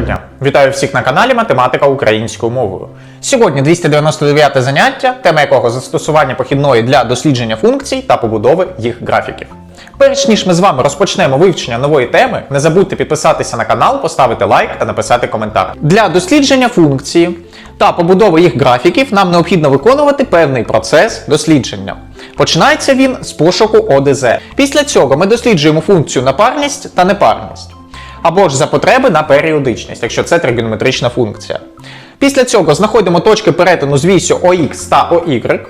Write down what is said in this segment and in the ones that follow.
Дня. Вітаю всіх на каналі Математика українською мовою. Сьогодні 299 заняття, тема якого застосування похідної для дослідження функцій та побудови їх графіків. Перш ніж ми з вами розпочнемо вивчення нової теми, не забудьте підписатися на канал, поставити лайк та написати коментар. Для дослідження функції та побудови їх графіків нам необхідно виконувати певний процес дослідження. Починається він з пошуку ОДЗ. Після цього ми досліджуємо функцію на парність та непарність або ж за потреби на періодичність, якщо це тригонометрична функція. Після цього знаходимо точки перетину з вісю ОХ та OY.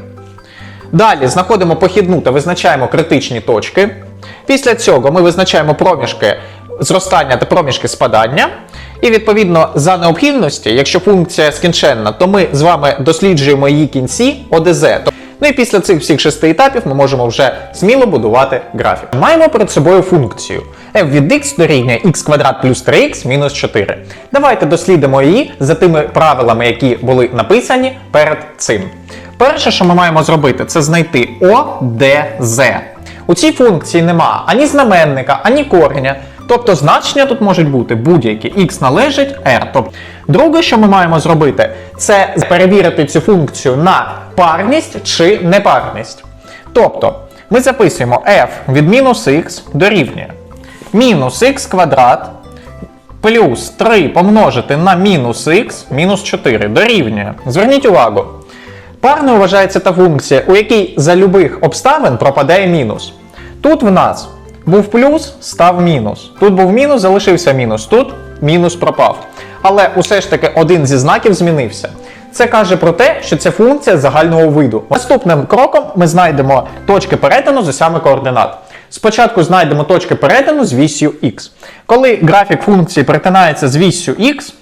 Далі знаходимо похідну та визначаємо критичні точки. Після цього ми визначаємо проміжки зростання та проміжки спадання. І відповідно за необхідності, якщо функція скінченна, то ми з вами досліджуємо її кінці ОДЗ. Ну і після цих всіх шести етапів ми можемо вже сміло будувати графік. Маємо перед собою функцію f від x дорівнює x квадрат плюс 3x мінус 4. Давайте дослідимо її за тими правилами, які були написані перед цим. Перше, що ми маємо зробити, це знайти ОДЗ. У цій функції нема ані знаменника, ані кореня. Тобто значення тут можуть бути будь-які x належить r. Тобто, друге, що ми маємо зробити, це перевірити цю функцію на парність чи непарність. Тобто, ми записуємо f від мінус x дорівнює мінус х квадрат плюс 3 помножити на мінус х мінус 4 дорівнює. Зверніть увагу. Парною вважається та функція, у якій за любих обставин пропадає мінус. Тут в нас був плюс, став мінус. Тут був мінус, залишився мінус. Тут мінус пропав. Але усе ж таки один зі знаків змінився. Це каже про те, що це функція загального виду. Наступним кроком ми знайдемо точки перетину з осями координат. Спочатку знайдемо точки перетину з вісю х. Коли графік функції перетинається з вісю х,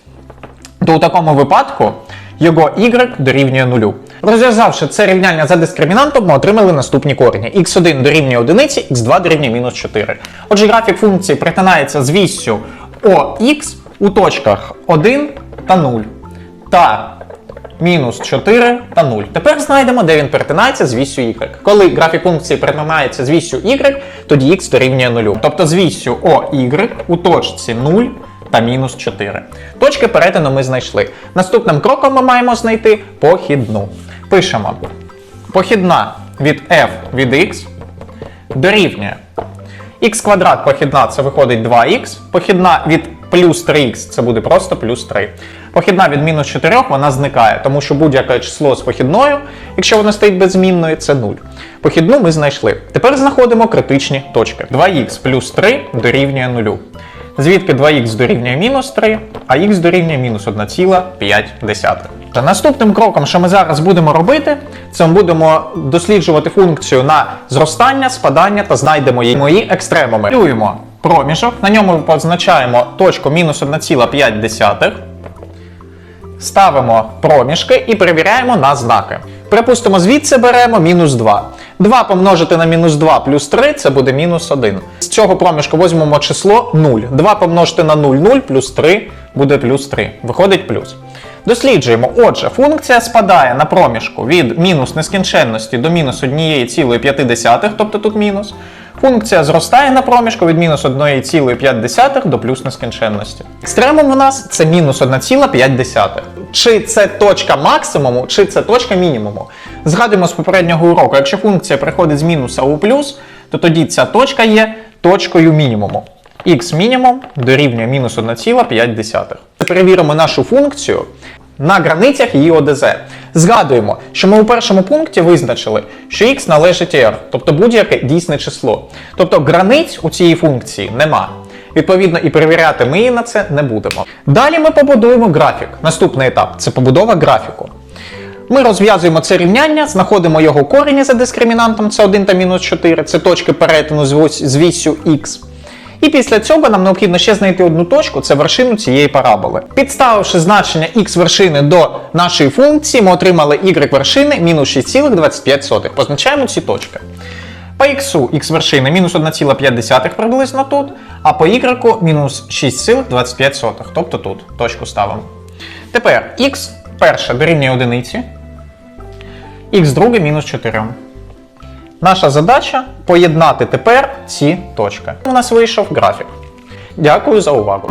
то у такому випадку його y дорівнює нулю. Розв'язавши це рівняння за дискримінантом, ми отримали наступні корені. x1 дорівнює 1, x2 дорівнює мінус 4. Отже, графік функції перетинається з віссю ОХ у точках 1 та 0 та мінус 4 та 0. Тепер знайдемо, де він перетинається з віссю y. Коли графік функції перетинається з віссю y, тоді x дорівнює 0. Тобто з віссю OY у точці 0 та мінус 4. Точки перетину ми знайшли. Наступним кроком ми маємо знайти похідну. Пишемо. Похідна від f від x дорівнює х квадрат похідна це виходить 2х. Похідна від плюс 3х це буде просто плюс 3. Похідна від мінус 4 вона зникає, тому що будь-яке число з похідною, якщо воно стоїть беззмінною, це 0. Похідну ми знайшли. Тепер знаходимо критичні точки. 2х плюс 3 дорівнює 0. Звідки 2х дорівнює мінус 3, а х дорівнює мінус 1,5. Та Наступним кроком, що ми зараз будемо робити, це ми будемо досліджувати функцію на зростання, спадання та знайдемо її мої екстремуми. Малюємо проміжок, на ньому позначаємо точку мінус 1,5. Ставимо проміжки і перевіряємо на знаки. Припустимо, звідси беремо мінус 2. 2 помножити на мінус 2 плюс 3 це буде мінус 1. З цього проміжку візьмемо число 0. 2 помножити на 0, 0 плюс 3 буде плюс 3. Виходить плюс. Досліджуємо. Отже, функція спадає на проміжку від мінус нескінченності до мінус 1,5, тобто тут мінус. Функція зростає на проміжку від мінус 1,5 до плюс нескінченності. Екстремум у нас це мінус 1,5. Чи це точка максимуму, чи це точка мінімуму. Згадуємо з попереднього уроку, якщо функція приходить з мінуса у плюс, то тоді ця точка є точкою мінімуму. Х мінімум дорівнює мінус 1,5. Перевіримо нашу функцію на границях її ОДЗ. Згадуємо, що ми у першому пункті визначили, що х належить r, тобто будь-яке дійсне число. Тобто границь у цієї функції нема. Відповідно, і перевіряти ми її на це не будемо. Далі ми побудуємо графік. Наступний етап це побудова графіку. Ми розв'язуємо це рівняння, знаходимо його корені за дискримінантом, це 1 та мінус 4, це точки перетину з вісю х. І після цього нам необхідно ще знайти одну точку, це вершину цієї параболи. Підставивши значення х вершини до нашої функції, ми отримали y вершини мінус 6,25. Позначаємо ці точки. По x х вершини мінус 1,5 приблизно тут, а по y мінус 6,25, тобто тут точку ставимо. Тепер х перше дорівнює одиниці, х друге мінус 4. Наша задача поєднати тепер ці точки. У нас вийшов графік. Дякую за увагу.